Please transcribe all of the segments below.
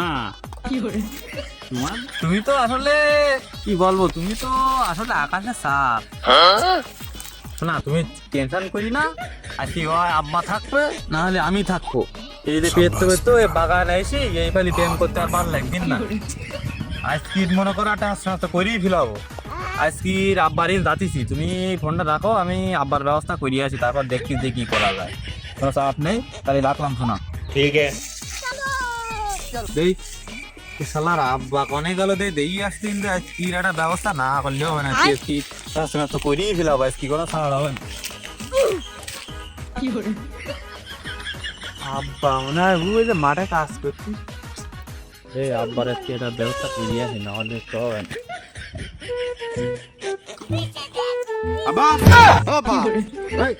না তোমার তুমি তো আসলে কি বলব তুমি তো আসলে আকাশে সাপ। না তুমি টেনশন করি না। আর কি হয় আব্বা থাকবে না হলে আমি থাকব। এই যে পেট তো তো বাগান এসে এই ফালি প্রেম করতে আর পার লাগবে না। আজকে মনে করো একটা শনাক্ত করেই ফেলাবো। আজকে আব্বারই দাঁতিছি তুমি ফোনটা রাখো আমি আব্বার ব্যবস্থা করিয়ে আছি তারপর দেখছি যে কী করা যায়। কোনো চাপ নেই তাহলে রাখলাম শোনা ঠিক আছে। দেই শালার আব্বা কনে গেল দে দেই আসতে কিন্তু আজকের একটা ব্যবস্থা না করলেও হবে না। কি তার তো করিয়ে ফেলা ফেলাবো আজকে কোনো ছাড়া হবে না। আব্বা মনে হয় ওই যে মাঠে কাজ করছি। এই আব্বার আজকে একটা ব্যবস্থা করিয়ে আসি না হলে তো হবে না। আব্বা! আব্বা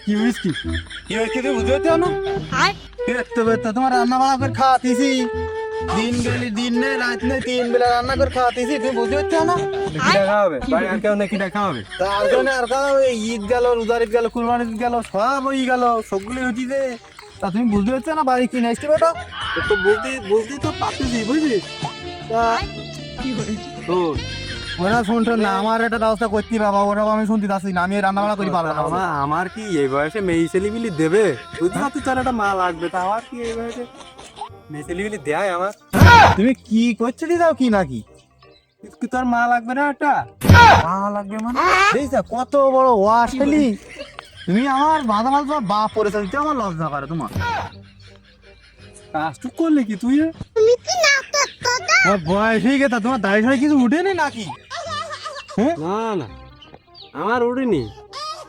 কি হয়েছে কি কি হয়েছে? তুই বুঝতে না তোমার রান্না বান্না করে খাওয়াতেছি। দিন গেলি দিন নেই রাত নেই তিন বেলা রান্না করে খাওয়াতেছি তুমি বুঝতে পারছ না? কি দেখা হবে? বাড়ি আর কেউ নাকি দেখা হবে? তার জন্য আর কাউ ঈদ গেল রোজার ঈদ গেল কুরবান ঈদ গেল সব ওই গেল সবগুলো হচ্ছে তা তুমি বুঝতে পারছ না বাড়ি কিনে আসতে বেটা তো বুঝতে বুঝতে তো পারতেছি বুঝলি? তা তো ওরা শুনছো না আমার একটা ব্যবস্থা করতে বাবা ওরা আমি শুনতে আসছি না আমি রান্না বান্না করি পারব না আমার কি এই বয়সে মেয়ে ছেলেবিলি দেবে? বুঝতে পারছি তার একটা মা লাগবে তা আমার কি এই বয়সে? মেয়ে দেয় আমার। তুমি কি করছ দাও কি নাকি? তোর মা লাগবে না একটা মা লাগবে মানে? দেখছা কত বড় ওয়াশ খেলি তুমি আমার মাঝে মাঝে তোমার বাপ পরেছে দিতে আমার লজ্জা করে তোমার। কাজটুক করলে কি তুই? তোমার বয়স হয়ে গেছে তোমার দাড়ি সাড়ি কিছু উঠেনি নাকি? হ্যাঁ? না না আমার উঠিনি।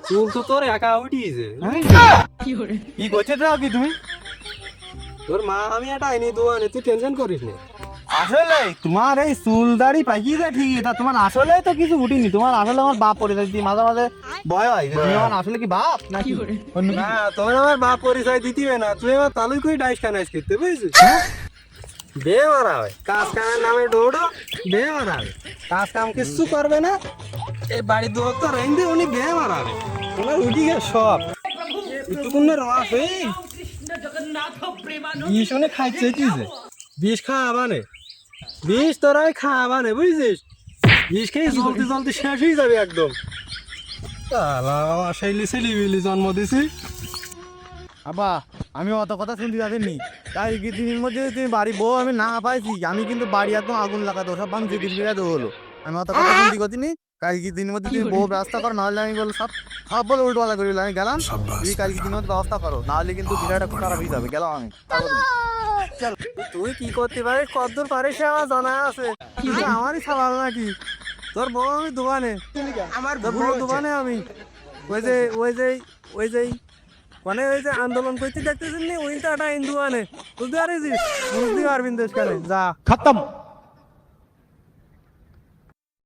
চুল তো তোর একা উঠিয়েছে। হ্যাঁ? কি করছে দাও কি তুমি? তোর মা আমি একটা আইনি দোয়ানে তুই টেনশন করিস না। আসলে তোমার এই চুল দাড়ি পাকিয়ে ঠিকই তা তোমার আসলে তো কিছু উঠিনি তোমার আসলে আমার বাপ পরে যাচ্ছি মাঝে মাঝে ভয় হয় যে তুমি আমার আসলে কি বাপ নাকি? না কিছু? তোর আমার বাপ পরিচয় দিতিবে না তুই আমার তালুই কই ডাইস খানাইস করতে বুঝছিস? বে মারা হয়। কাজ কামের নামে দৌড়ো বে মারা হবে কাজ কাম কিছু করবে না। এই বাড়ি দুয়ার তো রেন্দে উনি বে মারা হবে তোমার উঠি গে সব? একটুকুন রস বিষ উনি খাইছে, কি বিষ খাওয়াবানে? বিষ তোরাই খাওয়াবানে, বুঝছিস? বিষ খেয়ে জলতে জলতে শেষ হয়ে যাবে একদম। তালা শৈলি ছেলি বিলি জন্ম দিছি। আব্বা, আমি অত কথা শুনতে যাচ্ছি তাই কি দিনের মধ্যে তুমি বাড়ি বউ আমি না পাইছি, আমি কিন্তু বাড়ি একদম আগুন লাগাতে সব ভাঙছি দিল হলো। আমি অত কথা শুনতে করিনি। কালকে দিন মধ্যে তুমি বউ ব্যবস্থা করো নাহলে আমি বলব সব সব বলে উল্টোপালা করি আমি গেলাম। তুই কালকে দিন মধ্যে ব্যবস্থা করো নাহলে কিন্তু বিড়াটা খুব খারাপ হয়ে যাবে গেলাম আমি। তুই কি করতে আমার জানা আছে। আমারই সালাম নাকি? তোর বউ আমি দোকানে। আমার বউ দোকানে আমি। ওই যে ওই যে ওই যে মানে ওই যে আন্দোলন করতে দেখতেছেন নি? ওইটা ইন্দু আনে বুঝতে পারিস? বুঝতে পারবি দেশখানে যা। খতম।